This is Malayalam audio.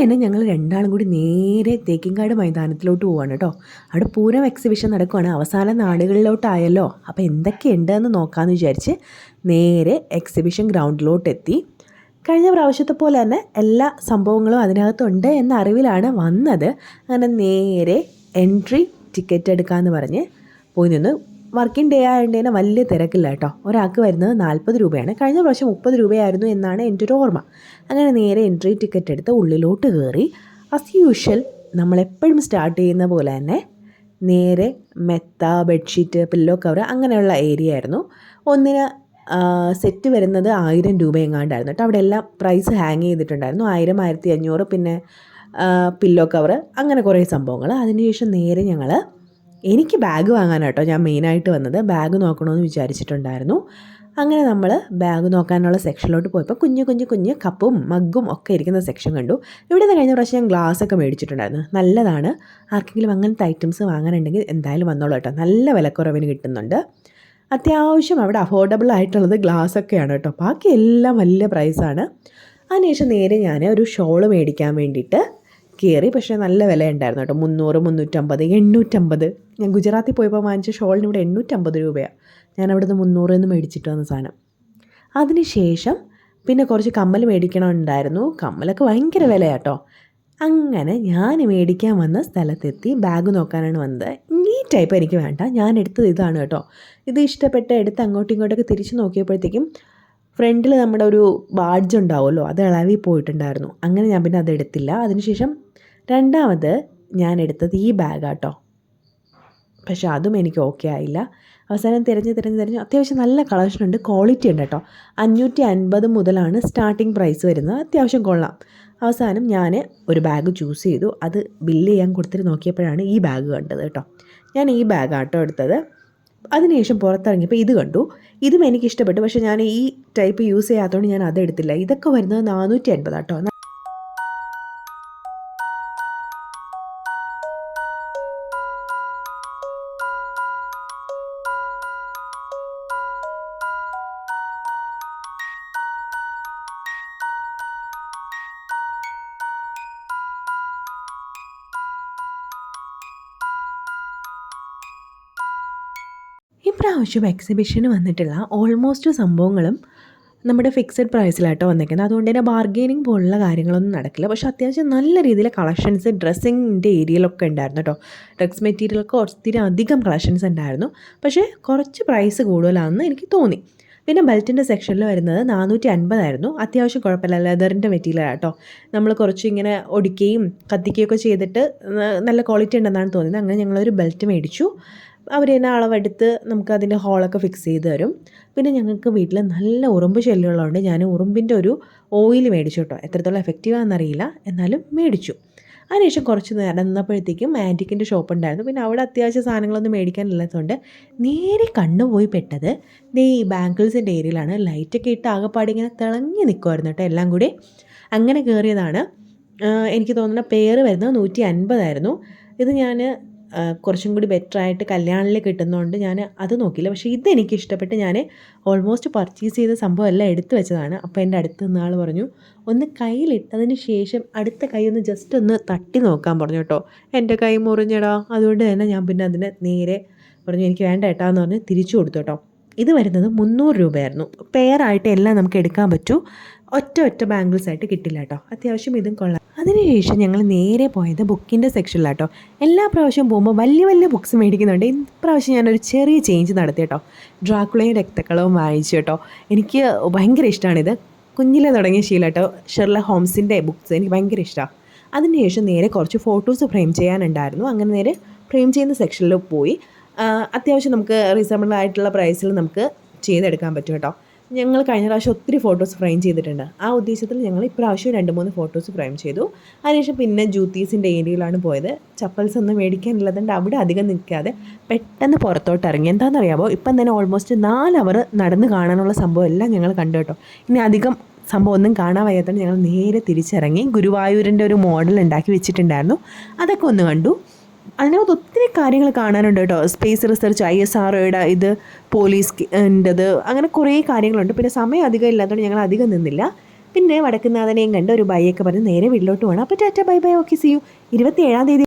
തന്നെ ഞങ്ങൾ രണ്ടാളും കൂടി നേരെ തേക്കിങ്കാട് മൈതാനത്തിലോട്ട് പോവാണ് കേട്ടോ അവിടെ പൂരം എക്സിബിഷൻ നടക്കുവാണ്. അവസാന നാടുകളിലോട്ടായല്ലോ അപ്പോൾ എന്തൊക്കെയുണ്ടെന്ന് നോക്കാമെന്ന് വിചാരിച്ച് നേരെ എക്സിബിഷൻ ഗ്രൗണ്ടിലോട്ട് എത്തി കഴിഞ്ഞ പ്രാവശ്യത്തെ പോലെ തന്നെ എല്ലാ സംഭവങ്ങളും അതിനകത്തുണ്ട് എന്ന അറിവിലാണ് വന്നത്. അങ്ങനെ നേരെ എൻട്രി ടിക്കറ്റ് എടുക്കാമെന്ന് പറഞ്ഞ് പോയി നിന്ന് വർക്കിംഗ് ഡേ ആയതുകൊണ്ട് തന്നെ വലിയ തിരക്കില്ല കേട്ടോ ഒരാൾക്ക് വരുന്നത് നാൽപ്പത് രൂപയാണ്. കഴിഞ്ഞ പ്രാവശ്യം മുപ്പത് രൂപയായിരുന്നു എന്നാണ് എന്റെ ഒരു ഓർമ്മ. അങ്ങനെ നേരെ എൻട്രി ടിക്കറ്റ് എടുത്ത് ഉള്ളിലോട്ട് കയറി അസ് യൂഷ്വൽ നമ്മളെപ്പോഴും സ്റ്റാർട്ട് ചെയ്യുന്ന പോലെ തന്നെ നേരെ മെത്ത ബെഡ്ഷീറ്റ് പില്ലോ കവർ അങ്ങനെയുള്ള ഏരിയ ആയിരുന്നു. ഒന്നിന് സെറ്റ് വരുന്നത് ആയിരം രൂപ എങ്ങാണ്ടായിരുന്നു കേട്ടോ അവിടെ എല്ലാം പ്രൈസ് ഹാങ് ചെയ്തിട്ടുണ്ടായിരുന്നു. ആയിരം ആയിരത്തി അഞ്ഞൂറ് പിന്നെ പില്ലോ കവർ അങ്ങനെ കുറേ സംഭവങ്ങൾ അതിനുശേഷം നേരെ ഞങ്ങൾ എനിക്ക് ബാഗ് വാങ്ങാനാട്ടോ ഞാൻ മെയിനായിട്ട് വന്നത്. ബാഗ് നോക്കണമെന്ന് വിചാരിച്ചിട്ടുണ്ടായിരുന്നു. അങ്ങനെ നമ്മൾ ബാഗ് നോക്കാനുള്ള സെക്ഷനിലോട്ട് പോയപ്പോൾ കുഞ്ഞു കുഞ്ഞു കുഞ്ഞ് കപ്പും മഗ്ഗും ഒക്കെ ഇരിക്കുന്ന സെക്ഷൻ കണ്ടു. ഇവിടെ നിന്ന് കഴിഞ്ഞ പ്രാവശ്യം ഞാൻ ഗ്ലാസ് ഒക്കെ മേടിച്ചിട്ടുണ്ടായിരുന്നു. നല്ലതാണ്. ആർക്കെങ്കിലും അങ്ങനത്തെ ഐറ്റംസ് വാങ്ങാനുണ്ടെങ്കിൽ എന്തായാലും വന്നോളൂ കേട്ടോ. നല്ല വിലക്കുറവിന് കിട്ടുന്നുണ്ട്. അത്യാവശ്യം അവിടെ അഫോർഡബിൾ ആയിട്ടുള്ളത് ഗ്ലാസ് ഒക്കെയാണ് കേട്ടോ. ബാക്കി എല്ലാം വലിയ പ്രൈസാണ് അതിനുശേഷം നേരെ ഞാൻ ഒരു ഷോൾ മേടിക്കാൻ വേണ്ടിയിട്ട് കയറി പക്ഷേ നല്ല വില ഉണ്ടായിരുന്നു കേട്ടോ. മുന്നൂറ് മുന്നൂറ്റമ്പത് എണ്ണൂറ്റമ്പത്. ഞാൻ ഗുജറാത്തിൽ പോയപ്പോൾ വാങ്ങിച്ച ഷോളിന് ഇവിടെ എണ്ണൂറ്റമ്പത് രൂപയാണ് ഞാൻ അവിടുന്ന് മുന്നൂറ് എന്ന് മേടിച്ചിട്ട് വന്ന സാധനം. അതിനുശേഷം പിന്നെ കുറച്ച് കമ്മൽ മേടിക്കണമുണ്ടായിരുന്നു കമ്മലൊക്കെ ഭയങ്കര വിലയാട്ടോ അങ്ങനെ ഞാൻ മേടിക്കാൻ വന്ന സ്ഥലത്തെത്തി ബാഗ് നോക്കാനാണ് വന്നത്. ഈ ടൈപ്പ് എനിക്ക് വേണ്ട. ഞാൻ എടുത്തത് ഇതാണ് കേട്ടോ. ഇത് ഇഷ്ടപ്പെട്ട് എടുത്ത് അങ്ങോട്ടും ഇങ്ങോട്ടൊക്കെ തിരിച്ച് നോക്കിയപ്പോഴത്തേക്കും ഫ്രണ്ടിൽ നമ്മുടെ ഒരു ബാഡ്ജ് ഉണ്ടാവുമല്ലോ അത് ഇളവി പോയിട്ടുണ്ടായിരുന്നു. അങ്ങനെ ഞാൻ പിന്നെ അത് എടുത്തില്ല. അതിനുശേഷം രണ്ടാമത് ഞാൻ എടുത്തത് ഈ ബാഗാട്ടോ. പക്ഷേ അതും എനിക്ക് ഓക്കെ ആയില്ല. അവസാനം തിരഞ്ഞ് തിരഞ്ഞ് തിരഞ്ഞ് അത്യാവശ്യം നല്ല കളക്ഷൻ ഉണ്ട് ക്വാളിറ്റി ഉണ്ട് കേട്ടോ. അഞ്ഞൂറ്റി അൻപത് മുതലാണ് സ്റ്റാർട്ടിങ് പ്രൈസ് വരുന്നത്. അത്യാവശ്യം കൊള്ളാം. അവസാനം ഞാൻ ഒരു ബാഗ് ചൂസ് ചെയ്തു. അത് ബില്ല് ചെയ്യാൻ കൊടുത്തിട്ട് നോക്കിയപ്പോഴാണ് ഈ ബാഗ് കണ്ടത് കേട്ടോ. ഞാൻ ഈ ബാഗ് ആട്ടോ എടുത്തത്. അതിനുശേഷം പുറത്തിറങ്ങിയപ്പോൾ ഇത് കണ്ടു. ഇതും എനിക്ക് ഇഷ്ടപ്പെട്ടു. പക്ഷേ ഞാൻ ഈ ടൈപ്പ് യൂസ് ചെയ്യാത്തതുകൊണ്ട് ഞാൻ അതെടുത്തില്ല ഇതൊക്കെ വരുന്നത് നാനൂറ്റി അൻപതാട്ടോ ഇപ്രാവശ്യം എക്സിബിഷന് വന്നിട്ടുള്ള ഓൾമോസ്റ്റ് സംഭവങ്ങളും നമ്മുടെ ഫിക്സഡ് പ്രൈസിലാട്ടോ വന്നിരിക്കുന്നത് അതുകൊണ്ട് തന്നെ ബാർഗെയിനിങ് പോലുള്ള കാര്യങ്ങളൊന്നും നടക്കില്ല. പക്ഷേ അത്യാവശ്യം നല്ല രീതിയിൽ കളക്ഷൻസ് ഡ്രസ്സിങ്ങിന്റെ ഏരിയയിലൊക്കെ ഉണ്ടായിരുന്നു കേട്ടോ ഡ്രഗ്സ് മെറ്റീരിയലൊക്കെ ഒത്തിരി അധികം കളക്ഷൻസ് ഉണ്ടായിരുന്നു. പക്ഷേ കുറച്ച് പ്രൈസ് കൂടുതലാണെന്ന് എനിക്ക് തോന്നി. പിന്നെ ബെൽറ്റിന്റെ സെക്ഷനിൽ വരുന്നത് നാനൂറ്റി അൻപതായിരുന്നു അത്യാവശ്യം കുഴപ്പമില്ല. ലെതറിന്റെ മെറ്റീരിയൽ കേട്ടോ നമ്മൾ കുറച്ച് ഇങ്ങനെ ഒടിക്കുകയും കത്തിക്കുകയൊക്കെ ചെയ്തിട്ട് നല്ല ക്വാളിറ്റി ഉണ്ടെന്നാണ് തോന്നിയത് അങ്ങനെ ഞങ്ങളൊരു ബെൽറ്റ് മേടിച്ചു. അവർ തന്നെ അളവെടുത്ത് നമുക്ക് അതിന്റെ ഹോളൊക്കെ ഫിക്സ് ചെയ്ത് തരും. പിന്നെ ഞങ്ങൾക്ക് വീട്ടിൽ നല്ല ഉറുമ്പ് ശല്യമുള്ളതുകൊണ്ട് ഞാൻ ഉറുമ്പിന്റെ ഒരു ഓയിൽ മേടിച്ചു കേട്ടോ. എത്രത്തോളം എഫക്റ്റീവാണെന്നറിയില്ല എന്നാലും മേടിച്ചു. അതിനുശേഷം കുറച്ച് നടന്നപ്പോഴത്തേക്കും ആന്റിക്കിന്റെ ഷോപ്പ് ഉണ്ടായിരുന്നു. പിന്നെ അവിടെ അത്യാവശ്യ സാധനങ്ങളൊന്നും മേടിക്കാനില്ലാത്തതുകൊണ്ട് നേരെ കണ്ണുപോയി പെട്ടത് ദേ ഈ ബാങ്കിൾസിന്റെ ഏരിയയിലാണ്. ലൈറ്റൊക്കെ ഇട്ട് ആകെപ്പാടി ഇങ്ങനെ തിളങ്ങി നിൽക്കുമായിരുന്നു കേട്ടോ എല്ലാം കൂടി. അങ്ങനെ കയറിയതാണ് എനിക്ക് തോന്നുന്ന പേര് വരുന്നത് നൂറ്റി അൻപതായിരുന്നു. ഇത് ഞാൻ കുറച്ചും കൂടി ബെറ്റർ ആയിട്ട് കല്യാണിൽ കിട്ടുന്നതുകൊണ്ട് ഞാൻ അത് നോക്കിയില്ല. പക്ഷേ ഇതെനിക്ക് ഇഷ്ടപ്പെട്ട് ഞാൻ ഓൾമോസ്റ്റ് പർച്ചേസ് ചെയ്ത സംഭവം എല്ലാം എടുത്തു വെച്ചതാണ്. അപ്പോൾ എന്റെ അടുത്ത് നിന്ന് ആൾ പറഞ്ഞു ഒന്ന് കയ്യിലിട്ടതിന് ശേഷം അടുത്ത കൈ ഒന്ന് ജസ്റ്റ് ഒന്ന് തട്ടി നോക്കാൻ പറഞ്ഞു കേട്ടോ. എന്റെ കൈ മുറിഞ്ഞടാ. അതുകൊണ്ട് തന്നെ ഞാൻ പിന്നെ അതിനെ നേരെ പറഞ്ഞു എനിക്ക് വേണ്ട ഏട്ടാ എന്ന് പറഞ്ഞ് തിരിച്ചു കൊടുത്തു കേട്ടോ. ഇത് വരുന്നത് മുന്നൂറ് രൂപയായിരുന്നു. പെയറായിട്ട് എല്ലാം നമുക്ക് എടുക്കാൻ പറ്റൂ. ഒറ്റ ഒറ്റ ബാംഗിൾസ് ആയിട്ട് കിട്ടില്ല കേട്ടോ അത്യാവശ്യം ഇതും കൊള്ളാം. അതിനുശേഷം ഞങ്ങൾ നേരെ പോയത് ബുക്കിന്റെ സെക്ഷനിലാട്ടോ എല്ലാ പ്രാവശ്യവും പോകുമ്പോൾ വലിയ വലിയ ബുക്ക്സ് മേടിക്കുന്നുണ്ട്. ഇപ്രാവശ്യം ഞാനൊരു ചെറിയ ചേഞ്ച് നടത്തി കേട്ടോ ഡ്രാക്കുളയും രക്തക്കളവും വായിച്ചു കേട്ടോ എനിക്ക് ഭയങ്കര ഇഷ്ടമാണിത് കുഞ്ഞിലെ തുടങ്ങിയ ശീലം കേട്ടോ ഷെർല ഹോംസിന്റെ ബുക്ക്സ് എനിക്ക് ഭയങ്കര ഇഷ്ടമാണ് അതിനുശേഷം നേരെ കുറച്ച് ഫോട്ടോസ് ഫ്രെയിം ചെയ്യാനുണ്ടായിരുന്നു. അങ്ങനെ നേരെ ഫ്രെയിം ചെയ്യുന്ന സെക്ഷനിൽ പോയി. അത്യാവശ്യം നമുക്ക് റീസണബിൾ ആയിട്ടുള്ള പ്രൈസിൽ നമുക്ക് ചെയ്തെടുക്കാൻ പറ്റും കേട്ടോ ഞങ്ങൾ കഴിഞ്ഞ പ്രാവശ്യം ഒത്തിരി ഫോട്ടോസ് ഫ്രെയിം ചെയ്തിട്ടുണ്ട്. ആ ഉദ്ദേശത്തിൽ ഞങ്ങൾ ഇപ്രാവശ്യം രണ്ട് മൂന്ന് ഫോട്ടോസ് ഫ്രെയിം ചെയ്തു. അതിനുശേഷം പിന്നെ ജൂത്തീസിന്റെ ഏരിയയിലാണ് പോയത്. ചപ്പൽസ് ഒന്നും മേടിക്കാനുള്ളതുകൊണ്ട് അവിടെ അധികം നിൽക്കാതെ പെട്ടെന്ന് പുറത്തോട്ട് ഇറങ്ങി. എന്താണെന്നറിയാമോ? ഇപ്പം തന്നെ ഓൾമോസ്റ്റ് നാല് അവർ നടന്ന് കാണാനുള്ള സംഭവം എല്ലാം ഞങ്ങൾ കണ്ടു കേട്ടോ. ഇനി അധികം സംഭവം ഒന്നും കാണാൻ വയ്യാത്തതുകൊണ്ട് ഞങ്ങൾ നേരെ തിരിച്ചിറങ്ങി ഗുരുവായൂരിന്റെ ഒരു മോഡൽ ഉണ്ടാക്കി വെച്ചിട്ടുണ്ടായിരുന്നു. അതൊക്കെ ഒന്ന് കണ്ടു. അതിനകത്ത് ഒത്തിരി കാര്യങ്ങൾ കാണാനുണ്ട് കേട്ടോ. Space research I S R ഒയുടെ ഇത് ഉണ്ടത് അങ്ങനെ കുറേ കാര്യങ്ങളുണ്ട്. പിന്നെ സമയം അധികം ഇല്ലാത്തതുകൊണ്ട് ഞങ്ങൾ അധികം നിന്നില്ല. പിന്നെ വടക്കുന്നാഥനെയും കണ്ട് ഒരു ബൈ ഒക്കെ പറഞ്ഞ് നേരെ വീട്ടിലോട്ട് പോകണം അപ്പോൾ tata bye bye okay see you ഇരുപത്തി ഏഴാം തീയതി